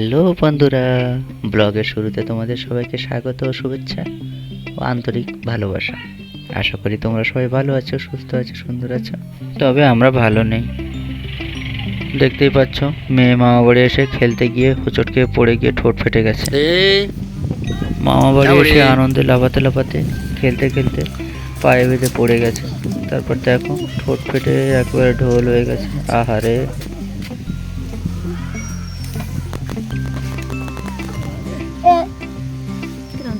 Hello বন্ধুরা ব্লগের শুরুতে তোমাদের সবাইকে স্বাগত ও শুভেচ্ছা ও আন্তরিক ভালোবাসা। আশা করি তোমরা সবাই ভালো আছো সুস্থ আছো সুন্দর আছো। তবে আমরা ভালো নেই। দেখতেই পাচ্ছ মেয়ে মামা বাড়ি এসে খেলতে গিয়ে হোঁচট খেয়ে পড়ে গিয়ে ঠোঁট ফেটে গেছে। মামা বাড়ি। এসে আনন্দে লাফাতে লাফাতে খেলতে খেলতে পায়ে বেঁধে পড়ে গেছে। তারপর দেখো ঠোঁট ফেটে একবারে ঢোল হয়ে গেছে। আহারে!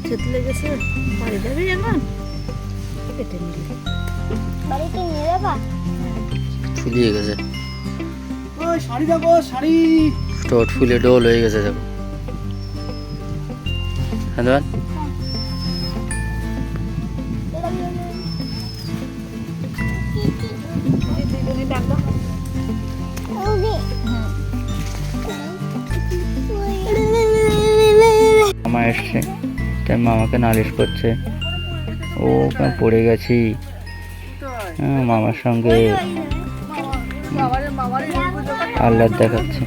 কিরম চেতলে গেছে বাড়ি যাবি এখন? কেটে নিলি বাড়িতে নিয়ে যাবা? ফুলিয়ে গেছে। ওই শাড়ি দেখো শাড়ি। ঠোঁট ফুলে ডোল হয়ে গেছে দেখো। হ্যাঁ ডাকলো মামা এসছে। তাই মামাকে নালিশ করছে? ও পড়ে গেছি? হ্যাঁ, মামার সঙ্গে আহ্লাদ দেখাচ্ছে।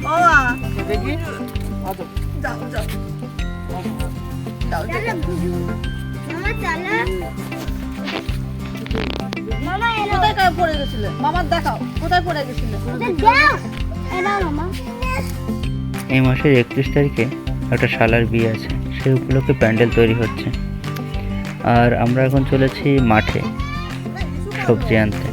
এই মাসের একত্রিশ তারিখে একটা শালার বিয়ে আছে। সেই উপলক্ষে প্যান্ডেল তৈরি হচ্ছে। আর আমরা এখন চলেছি মাঠে সবজি আনতে।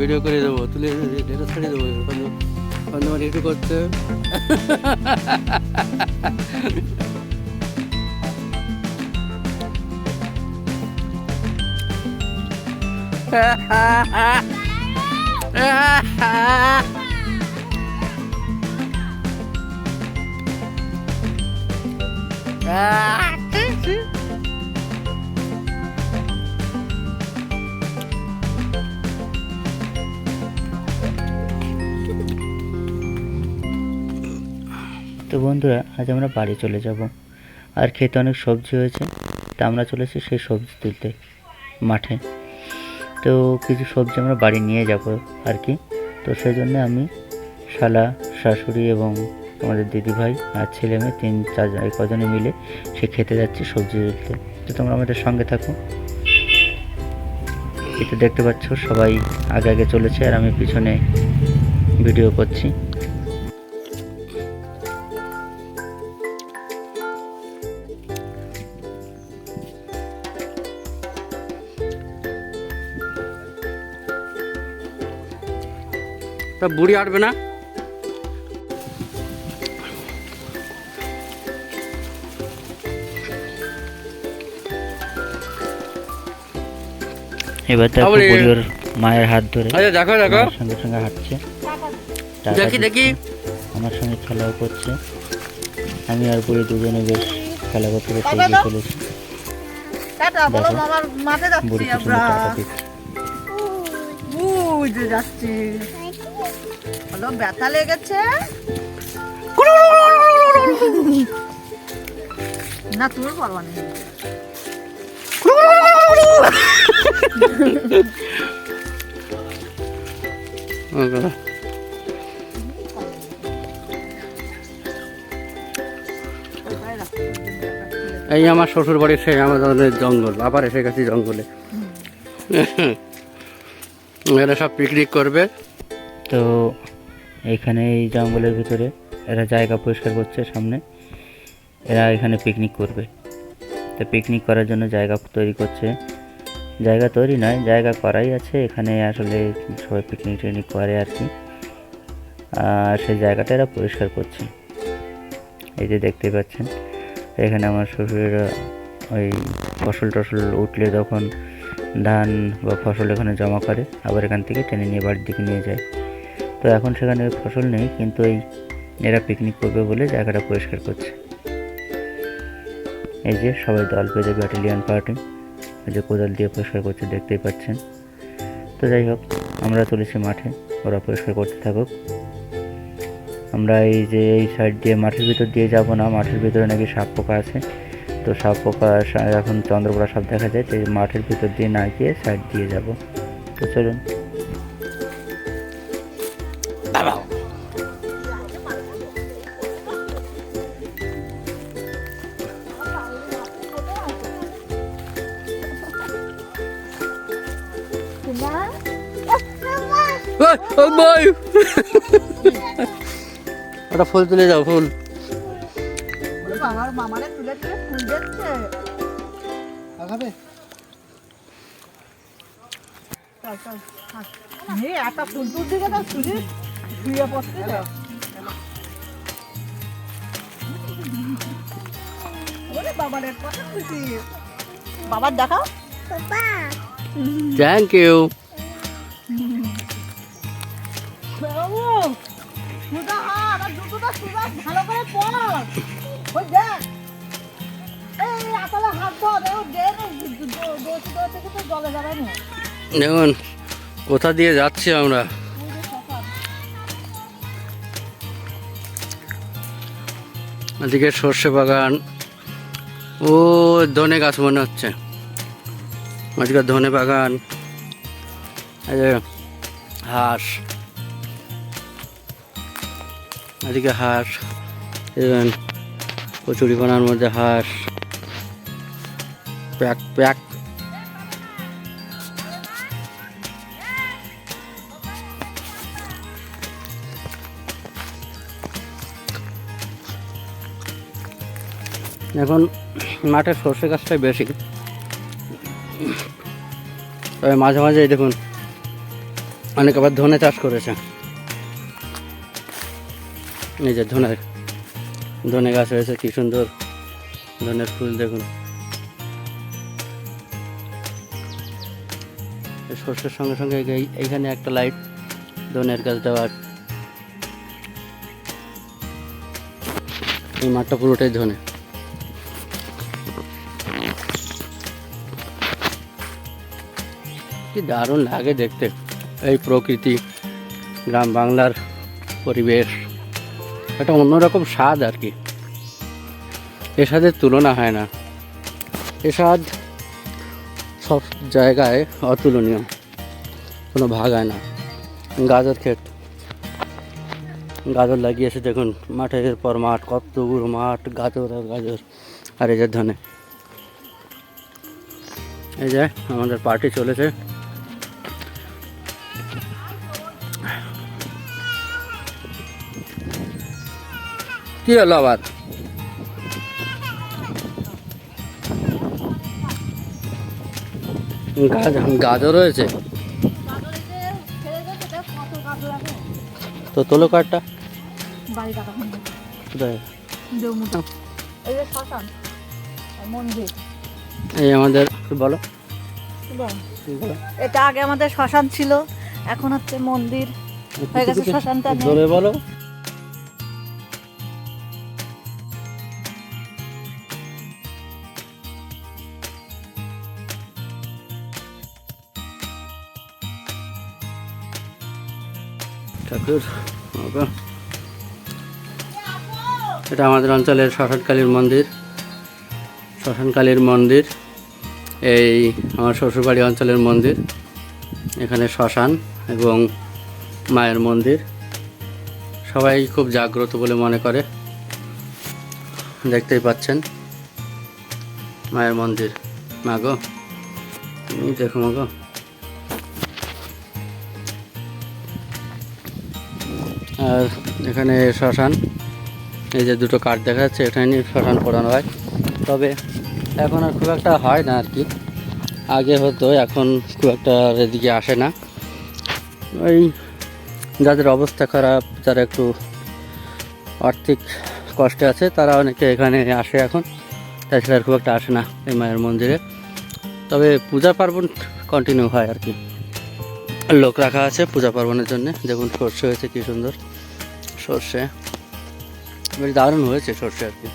ভিডিও করে দেবো তুলে এটা ছাড়িয়ে দেবো অন্য একটু করতে তো বন্ধুরা, আজ আমরা বাড়ি চলে যাব। আর খেতে অনেক সবজি হয়েছে, তা আমরা চলেছি সেই সবজি তুলতে, মাঠে। তো কিছু সবজি আমরা বাড়ি নিয়ে যাব আর কি। তো সেই জন্য আমি শালা, শাশুড়ি এবং আমাদের দিদিভাই আর ছেলে মেয়ে তিন চার এই কজনে মিলে সে খেতে যাচ্ছি সবজি তুলতে। তো তোমরা আমাদের সঙ্গে থাকো। এটা দেখতে পাচ্ছ, সবাই আগে আগে চলেছে আর আমি পিছনে ভিডিও করছি। তা বুড়ি আটবে না? এবার দেখো ওর মায়ের হাত ধরে আচ্ছা দেখো দেখো। সঙ্গে সঙ্গে হাঁটছে। দেখি দেখি। আমার সঙ্গে খেলাও করছে। আমি আর বুড়ি দুজনে বেশ খেলা করতে করতে এগিয়ে চলেছি বুড়ি পিছনে টাকা দিচ্ছে। যাচ্ছি। হলো ব্যথা লেগেছে? না তোর পারবা। এই আমার শ্বশুর বাড়ির সেই আমাদের জঙ্গল, আবার এসে গেছি জঙ্গলে। এরা সব পিকনিক করবে। তো এখানে এই জঙ্গলের ভিতরে এরা জায়গা পরিষ্কার করছে সামনে। এরা এখানে পিকনিক করবে। তো পিকনিক করার জন্য জায়গা তৈরি করছে। জায়গা তৈরি নয়, জায়গা করাই আছে। এখানে আসলে সবাই পিকনিক টিকনিক করে আর কি। আর সেই জায়গাটা এরা পরিষ্কার করছে। এই যে দেখতে পাচ্ছেন, এখানে আমার শ্বশুরেরা ওই ফসল টসল উঠলে তখন ধান বা ফসল এখানে জমা করে, আবার এখান থেকে টেনে নিয়ে বাড়ির দিকে নিয়ে যায়। তো এখন সেখানে ফসল নেই, কিন্তু এই এরা পিকনিক করবে বলে জায়গাটা পরিষ্কার করছে। এই যে সবাই দল বেঁধে ব্যাটালিয়ান পার্টি যে কোদাল দিয়ে পরিষ্কার করছে দেখতেই পাচ্ছেন। তো যাই হোক, আমরা চলেছি মাঠে, ওরা পরিষ্কার করতে থাকুক। আমরা এই যে এই সাইড দিয়ে মাঠের ভিতর দিয়ে যাব না, মাঠের ভিতরে নাকি সাপ পোকা আছে। তো সাপ পোকা এখন চন্দ্রপোড়া সাপ দেখা যায় তো মাঠের ভিতর দিয়ে না গিয়ে সাইড দিয়ে যাব। তো চলুন। দে। ওরে বাবারে কত খুশি বাবার দেখাও। থ্যাংক ইউ সুদা হাত আর জুতোটা সুদা ভালো করে পর ওই দেখ। এই আতালে হাত ধর ও দে না দোষ থেকে তো জলে যাবে না। দেখুন কোথা দিয়ে যাচ্ছি আমরা? এদিকে সর্ষে বাগান। ও ধনে গাছ মনে হচ্ছে। আজকে ধনে বাগান। হাঁস। এদিকে হাঁস কচুরিপানার মধ্যে হাঁস, প্যাক প্যাক। এখন মাঠে সর্ষে গাছটাই বেশি। তবে মাঝে মাঝে দেখুন, অনেক আবার ধনে চাষ করেছে। এই যে ধনের ধনে গাছ হয়েছে, কি সুন্দর। ধনের ফুল দেখুন। সর্ষের সঙ্গে সঙ্গে এই- এইখানে একটা লাইট ধনের গাছ দেওয়ার। এই মাঠটা পুরোটাই ধনে। কি দারুণ লাগে দেখতে। এই প্রকৃতি, গ্রাম বাংলার পরিবেশ। একটা অন্যরকম স্বাদ আর কি। এ স্বাদের তুলনা হয় না। এ স্বাদ সব জায়গায় অতুলনীয়। কোনো ভাগ হয় না। গাজর ক্ষেত। গাজর লাগিয়েছে দেখুন, মাঠের পর মাঠ কতগুলো মাঠ, গাজর আর গাজর, আর এই যে ধনে। এই যে আমাদের পার্টি চলেছে। কি হলো আবার? গাজর রয়েছে? তো তোলো কাঠটা। এই আমাদের বলো। এটা আগে আমাদের শ্মশান ছিল এখন হচ্ছে মন্দির। হয়ে গেছে শ্মশানটা বলো। এটা আমাদের অঞ্চলের শ্মশানকালীর মন্দির। শ্মশানকালীর মন্দির, এই আমার শ্বশুরবাড়ি অঞ্চলের মন্দির, এখানে শ্মশান এবং মায়ের মন্দির। সবাই খুব জাগ্রত বলে মনে করে। দেখতেই পাচ্ছেন, মায়ের মন্দির। মা গো, তুমি দেখো মা আর এখানে শ্মশান। এই যে দুটো কাঠ দেখা যাচ্ছে, এখানে শ্মশান করানো হয়। তবে এখন আর খুব একটা হয় না আর কি। আগে হতো, এখন খুব একটা এদিকে আসে না। ওই যাদের অবস্থা খারাপ, যারা একটু আর্থিক কষ্টে আছে, তারা অনেকে এখানে আসে এখন। তাছাড়া খুব একটা আসে না এই মায়ের মন্দিরে। তবে পূজা পার্বণ কন্টিনিউ হয় আর কি। লোক রাখা আছে পূজা পার্বণের জন্য। দেখুন সর্ষে হয়েছে কি সুন্দর। সর্ষে। বেশ দারুণ হয়েছে সর্ষে আর কি।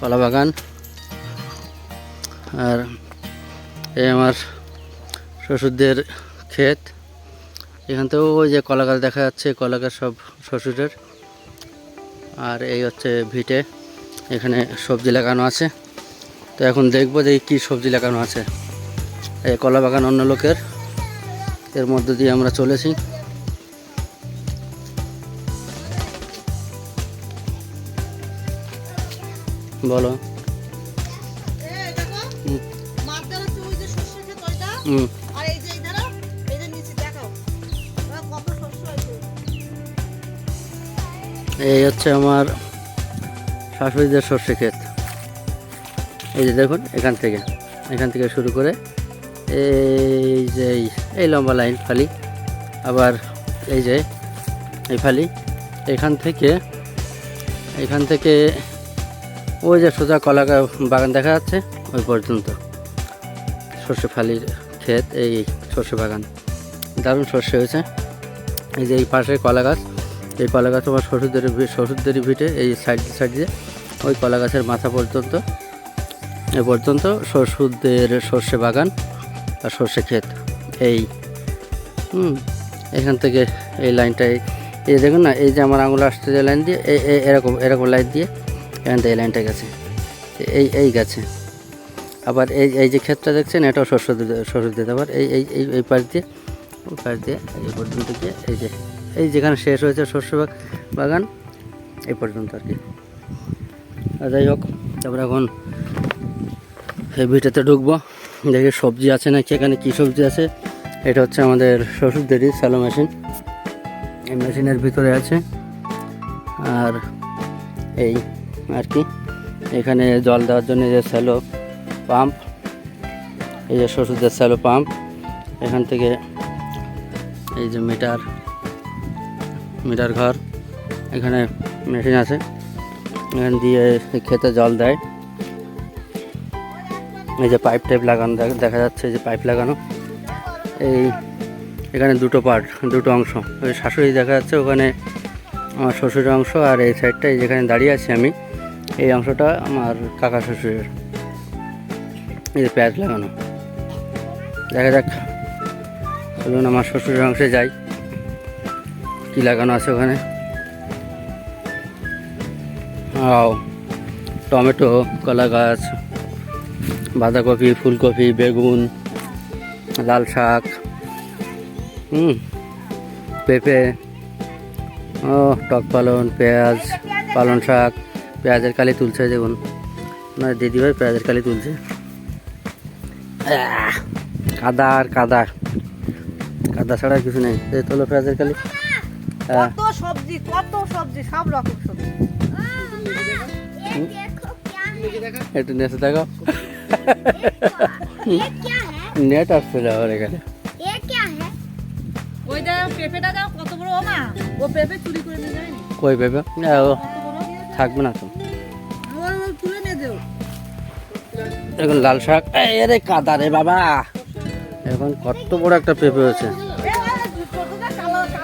কলা বাগান। আর এই আমার শ্বশুরদের ক্ষেত। এখান থেকেও ওই যে কলা গাছ দেখা যাচ্ছে, কলা গাছ সব শ্বশুরের। আর এই হচ্ছে ভিটে, এখানে সবজি লাগানো আছে। তো এখন দেখব যে কী সবজি লাগানো আছে। এই কলা বাগান অন্য লোকের। এর মধ্য দিয়ে আমরা চলেছি। হয়েছে এই হচ্ছে আমার শাশুড়িদের সর্ষে ক্ষেত। এই যে দেখুন এখান থেকে এখান থেকে শুরু করে এই যে এই- এই লম্বা লাইন ফালি আবার এই যে এই ফালি এখান থেকে এখান থেকে ওই যে সোজা কলা বাগান দেখা যাচ্ছে, ওই পর্যন্ত। সর্ষে ফালির ক্ষেত, এই সর্ষে বাগান। দারুণ সর্ষে হয়েছে। এই যে এই পাশে কলা গাছ এই কলা গাছ আমার শ্বশুরদের শ্বশুরদেরই ভিটে, এই সাইড সাইড দিয়ে, ওই কলা গাছের মাথা পর্যন্ত। এ পর্যন্ত শ্বশুরদের সর্ষে বাগান আর সর্ষে ক্ষেত। এই, হুম, এখান থেকে এই লাইনটাই এই দেখুন না, এই যে আমার আঙুল আসছে যে লাইন দিয়ে এরকম এরকম লাইন দিয়ে এখান থেকে এই লাইনটা গেছে। এই এই গেছে। আবার এই এই যে ক্ষেতটা দেখছেন, এটাও শস্য শস্য দিতে আবার এই এই এই এই পাশ দিয়ে, ওই পাশ দিয়ে, এই পর্যন্ত গিয়ে এই যে, এই যেখানে শেষ হয়েছে শস্য বাগান, এই পর্যন্ত আর কি। যাই হোক তারপর এখন এই ভিটেতে ঢুকবো। দেখি সবজি আছে নাকি, এখানে কী সবজি আছে? এটা হচ্ছে আমাদের শ্বশুরদেরই স্যালো মেশিন এই মেশিনের ভিতরে আছে। আর এই আর কি। এখানে জল দেওয়ার জন্য যে স্যালো পাম্প এই যে শ্বশুরদের স্যালো পাম্প এখান থেকে এই যে মিটার মিটার ঘর, এখানে মেশিন আছে। এখান দিয়ে খেতে জল দেয়। এই যে পাইপ টাইপ লাগানো দেখা- যাচ্ছে যে পাইপ লাগানো। এই এখানে দুটো পার্ট দুটো অংশ। ওই শাশুড়ি দেখা যাচ্ছে ওখানে আমার শ্বশুরের অংশ আর এই সাইডটা এই যেখানে দাঁড়িয়ে আছি আমি। এই অংশটা আমার কাকা শ্বশুরের। এই যে পেঁয়াজ লাগানো। দেখা যাক, চলুন আমার শ্বশুরের অংশে যাই। কি লাগানো আছে ওখানে? ও টমেটো কলা গাছ বাঁধাকপি, ফুলকপি, বেগুন, লাল শাক, হুম, পেঁপে, ও, টক পালন, পেঁয়াজ, পালন শাক। পেঁয়াজের কালি তুলছে দেখুন। না দিদিভাই পেঁয়াজের কালি তুলছে। কাদা আর কাদা কাদা ছাড়া কিছু নেই। তোলো পেঁয়াজের কালি। সব একটু নেচে দেখো। নেট কই পেঁপে? থাকবে না তো। এখন লাল শাক আরে কাদা রে বাবা। এখন কত বড় একটা পেঁপে হয়েছে।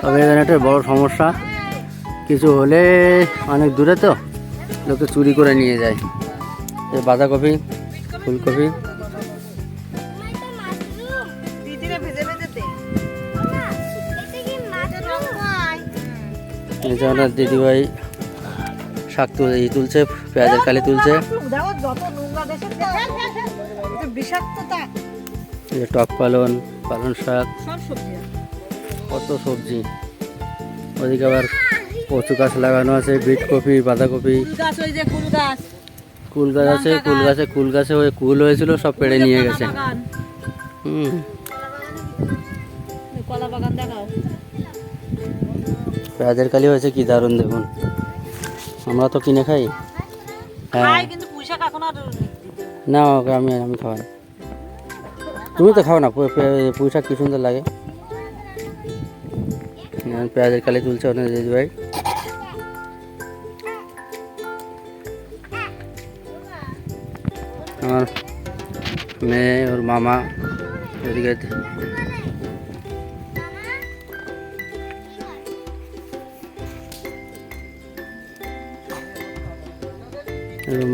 তবে এখানে একটা বড় সমস্যা কিছু হলে অনেক দূরে তো লোকে চুরি করে নিয়ে যায়। বাঁধাকপি ফুলকপি। এই দিদিভাই শাক তুলে ই তুলছে পেঁয়াজের কালি তুলছে। টক পালন পালন শাক। কত সবজি। ওদিকে আবার কচু গাছ লাগানো আছে বিট কপি বাঁধাকপি। কুল গাছ আছে কুল গাছে কুল গাছে ওই কুল হয়েছিল সব পেড়ে নিয়ে গেছে। হুম। পেঁয়াজের কালি হয়েছে কি দারুণ দেখুন। আমরা তো কিনে খাই। হ্যাঁ। না ওকে আমি আমি খাওয়া না। তুমি তো খাও না পুঁই শাক কি সুন্দর লাগে। পেঁয়াজের কালি তুলছে অনেক দিদি ভাই। আমার মেয়ে ওর মামা এদিকে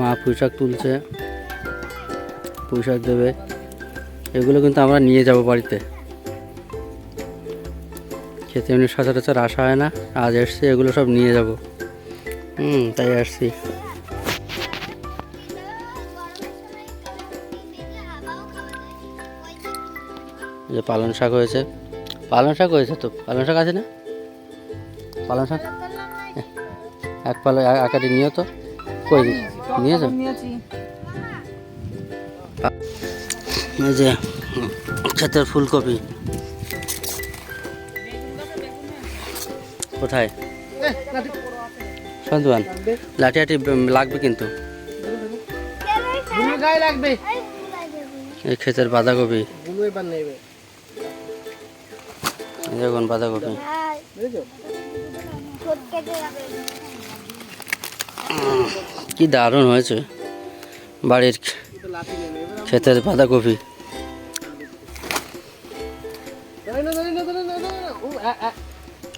মা পুঁইশাক তুলছে, পুঁইশাক দেবে। এগুলো কিন্তু আমরা নিয়ে যাব বাড়িতে। খেতে এমনি সচরাচর আসা হয় না, আজ এসছি, এগুলো সব নিয়ে যাব। হুম, তাই আসছি। যে পালন শাক হয়েছে। পালন শাক হয়েছে তো? পালন শাক আছে না? পালন শাক? এক পালন একাটি নিও তো। কই? নিয়েছো। এই যে ক্ষেতের ফুলকপি। কোথায়? সন্তুয়ান লাঠি হাটি লাগবে কিন্তু। লাগবে এই ক্ষেতের বাঁধাকপি। দেখুন বাঁধাকপি। বুঝেছ? ছোট কেটে যাবে কি দারুণ হয়েছে বাড়ির ক্ষেতের বাঁধাকপি।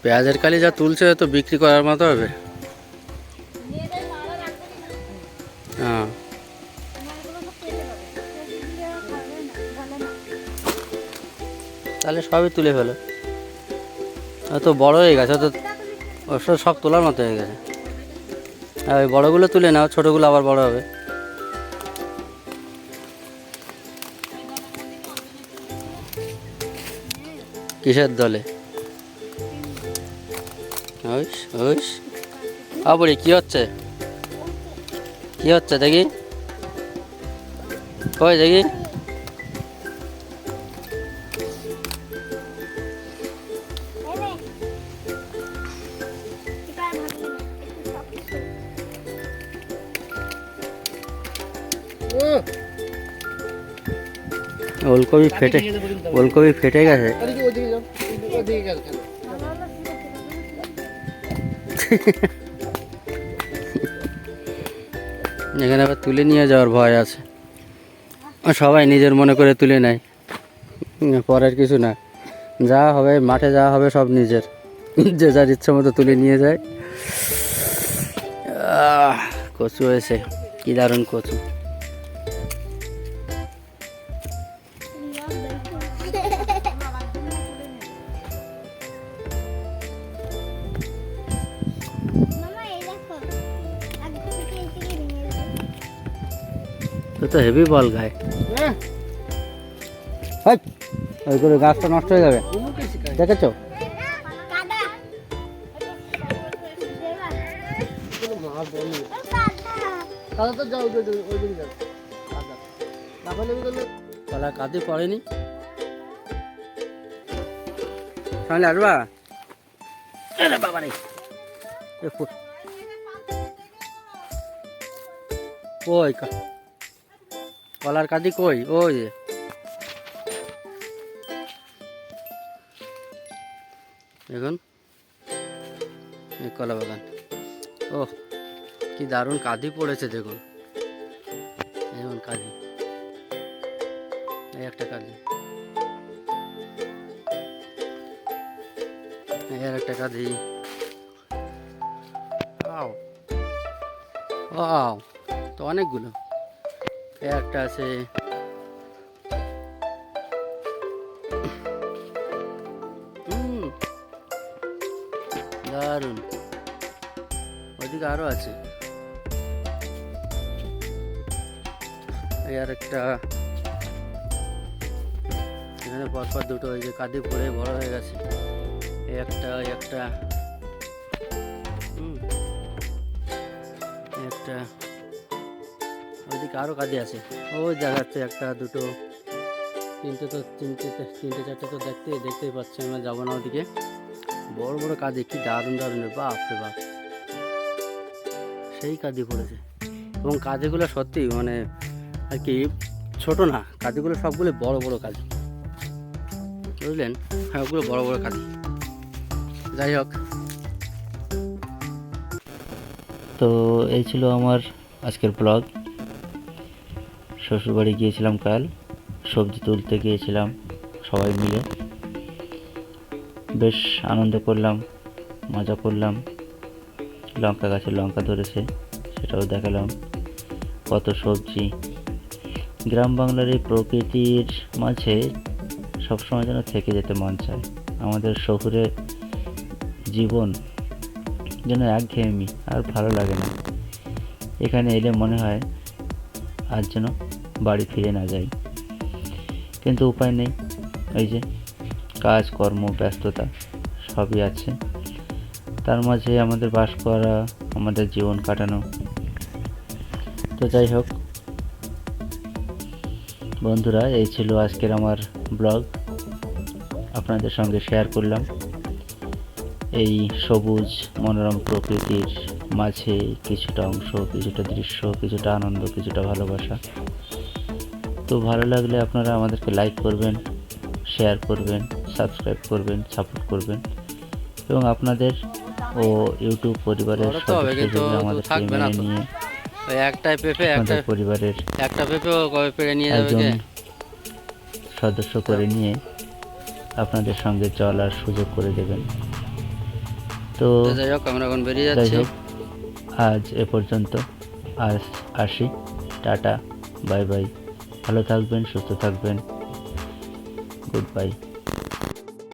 পেঁয়াজের কালি যা তুলছে তো বিক্রি করার মতো হবে। হ্যাঁ। তাহলে সবই তুলে ফেলো। তো বড় হয়ে গেছে তো সব তোলার মতো হয়ে গেছে। ওই বড়গুলো তুলে নাও, ছোটোগুলো আবার বড় হবে। কিসের দলে? ওইস কি হচ্ছে? কি হচ্ছে দেখি? কই দেখি? ওলকপি ফেটে নিয়ে যাব কিন্তু। ওলকপি ফেটে গেছে। কেন? এখানে আবার তুলে নিয়ে যাওয়ার ভয় আছে। সবাই নিজের মনে করে তুলে নেয়। পরের কিছু না। যা হবে মাঠে যা হবে সব নিজের। যে যার ইচ্ছা মতো তুলে নিয়ে যায়। আহ, কচু হয়েছে। কি দারুণ কচু। তো হেভি বল গায়ে। ওই করে গাছটা নষ্ট হয়ে যাবে। দেখেছ? ওই ওই কলা কাঁদি পড়েনি। সামনে আসবা? বাবা রে। কা- কলার কাঁদি কই? ওই। দেখুন, এই কলা বাগান। ও কি দারুণ কাঁদি পড়েছে, দেখুন। দেখুন কাঁদি এই একটা কাঁদি এই আর একটা কাঁদি আও আও তো অনেকগুলো। একটা আছে। দারুণ। ওইদিকে আরও আছে। আর একটা এখানে পরপর দুটো ওই যে কাঁদি পড়ে বড় হয়ে গেছে। একটা একটা। একটা। ওইদিকে আরও কাঁদি আছে। ওই দেখাচ্ছে একটা, দুটো, তিনটে তো, তিনটে তিনটে, চারটে তো দেখতে, দেখতেই পাচ্ছি আমরা, যাব না ওদিকে বড় বড় কাঁদি কি দারুণ দারুণ বাপ রে বাপ। সেই কাঁদি পড়েছে। এবং কাঁদিগুলো সত্যি মানে আর কি ছোট না কাঁদিগুলো সবগুলো বড় বড় কাঁদি বুঝলেন? হ্যাঁ ওগুলো বড় বড় কাঁদি যাই হোক। তো এই ছিল আমার আজকের ব্লগ শ্বশুরবাড়ি গিয়েছিলাম কাল, সবজি তুলতে গিয়েছিলাম সবাই মিলে। বেশ আনন্দ করলাম, মজা করলাম। লঙ্কা গাছে লঙ্কা ধরেছে, সেটাও দেখালাম। কত সবজি। গ্রাম বাংলার এই প্রকৃতির মাঝে সবসময় যেন থেকে যেতে মন চায়। আমাদের শহুরে জীবন যেন একঘেয়েমি আর ভালো লাগে না। এখানে এলে মনে হয় আর যেন বাড়ি ফিরে না যাই। কিন্তু উপায় নেই। এই যে কাজ, কর্ম, ব্যস্ততা সবই আছে। তার মাঝে আমাদের বাস করা, আমাদের জীবন কাটানো। তো যাই হোক, বন্ধুরা, এই ছিল আজকের আমার ব্লগ। আপনাদের সঙ্গে শেয়ার করলাম। এই সবুজ মনোরম প্রকৃতির মাঝে কিছুটা অংশ, কিছুটা দৃশ্য, কিছুটা আনন্দ, কিছুটা ভালোবাসা। তো ভালো লাগলে আপনারা আমাদেরকে লাইক করবেন শেয়ার করবেন সাবস্ক্রাইব করবেন সাপোর্ট করবেন। এবং আপনাদের ও ইউটিউব পরিবারের মেনে নিয়ে একটাই পেঁপে একটা পরিবারের একটা পেঁপেও কবে পেড়ে নিয়ে যাবে সদস্য করে নিয়ে আপনাদের সঙ্গে চলার সুযোগ করে দেবেন। তো যাই হোক আমরা এখন বেরিয়ে যাচ্ছি। হোক আজ এ পর্যন্ত। আজ আসি। Tata bye bye. ভালো থাকবেন সুস্থ থাকবেন। Good bye